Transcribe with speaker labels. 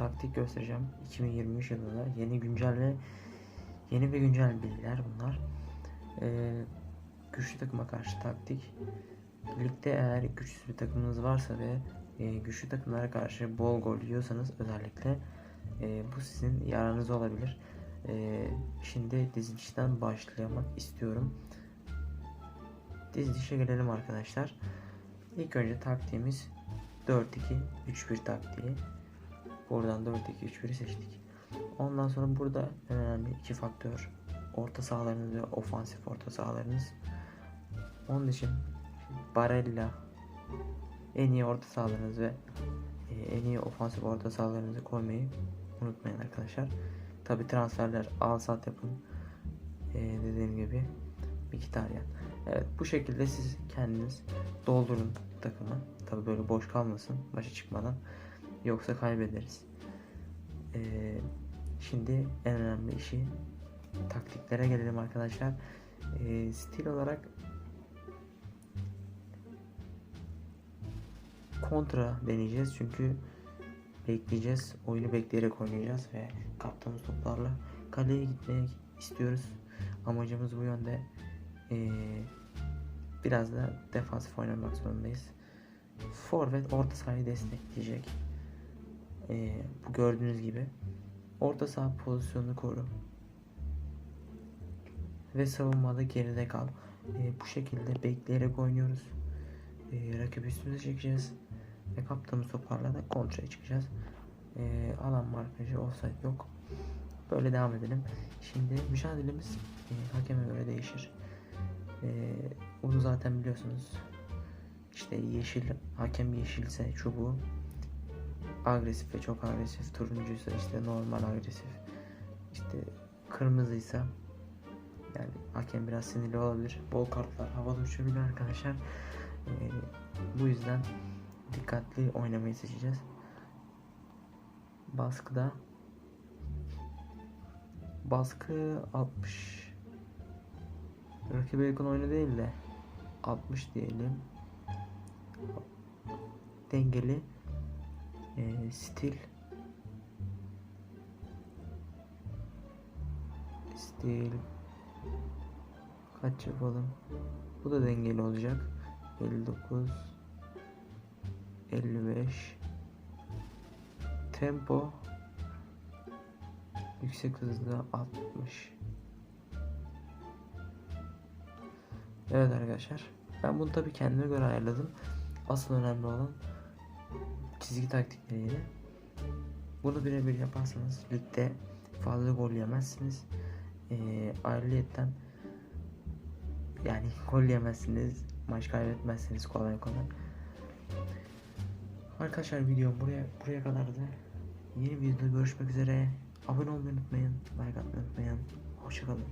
Speaker 1: taktik göstereceğim. 2023 yılında yeni güncel ve yeni ve güncel bilgiler bunlar. Ee, güçlü takıma karşı taktik. Ligde eğer güçsüz bir takımınız varsa ve e, güçlü takımlara karşı bol gol yiyorsanız özellikle e, bu sizin yararınız olabilir. E, şimdi dizilişten başlamak istiyorum. Dizilişe gelelim arkadaşlar. İlk önce taktiğimiz 4-2-3-1 taktiği. Buradan 4-2-3-1'i seçtik. Ondan sonra burada önemli iki faktör. Orta sahalarınız ve ofansif orta sahalarınız. Onun için Barella en iyi orta sahalarınız ve e, en iyi ofansif orta sahalarınızı koymayı unutmayın arkadaşlar. Tabi transferler al sat yapın. E, dediğim gibi Mkhitaryan. Evet bu şekilde siz kendiniz doldurun takımı. Tabi böyle boş kalmasın başa çıkmadan. Yoksa kaybederiz. Ee, şimdi en önemli işi taktiklere gelelim arkadaşlar. Ee, stil olarak kontra deneyeceğiz çünkü bekleyeceğiz. Oyunu bekleyerek oynayacağız ve kaptığımız toplarla kaleye gitmeye istiyoruz. Amacımız bu yönde. Ee, biraz da defansif oynamak zorundayız. Forvet orta sahayı destekleyecek. Ee, bu gördüğünüz gibi orta saha pozisyonunu koru ve savunmada geride kal. Ee, bu şekilde bekleyerek oynuyoruz. Ee, rakip üstümüze çekeceğiz ve kaptığımız toparla da kontraya çıkacağız. Ee, alan markajı offside yok. Böyle devam edelim. Şimdi mücadelemiz e, hakeme göre değişir. Ee, bunu zaten biliyorsunuz. İşte yeşil hakem yeşilse çubuğu agresif ve çok agresif turuncuysa işte normal agresif işte kırmızıysa yani hakem biraz sinirli olabilir. Bol kartlar havada uçabilir arkadaşlar. Ee, bu yüzden dikkatli oynamayı seçeceğiz. Baskıda baskı 60 rakibe yakın oyunu değil de 60 diyelim. Dengeli e, stil. Stil. Kaç yapalım? Bu da dengeli olacak. 59 55 tempo. Yüksek hızda 60 Evet arkadaşlar. Ben bunu tabi kendime göre ayarladım. Asıl önemli olan çizgi taktikleriyle. Bunu birebir yaparsanız ligde fazla gol yemezsiniz. Ee, ayrıyetten yani gol yemezsiniz, maç kaybetmezsiniz kolay kolay. Arkadaşlar videom buraya buraya kadardı. Yeni videoda görüşmek üzere. Abone olmayı unutmayın, like atmayı unutmayın. Hoşçakalın.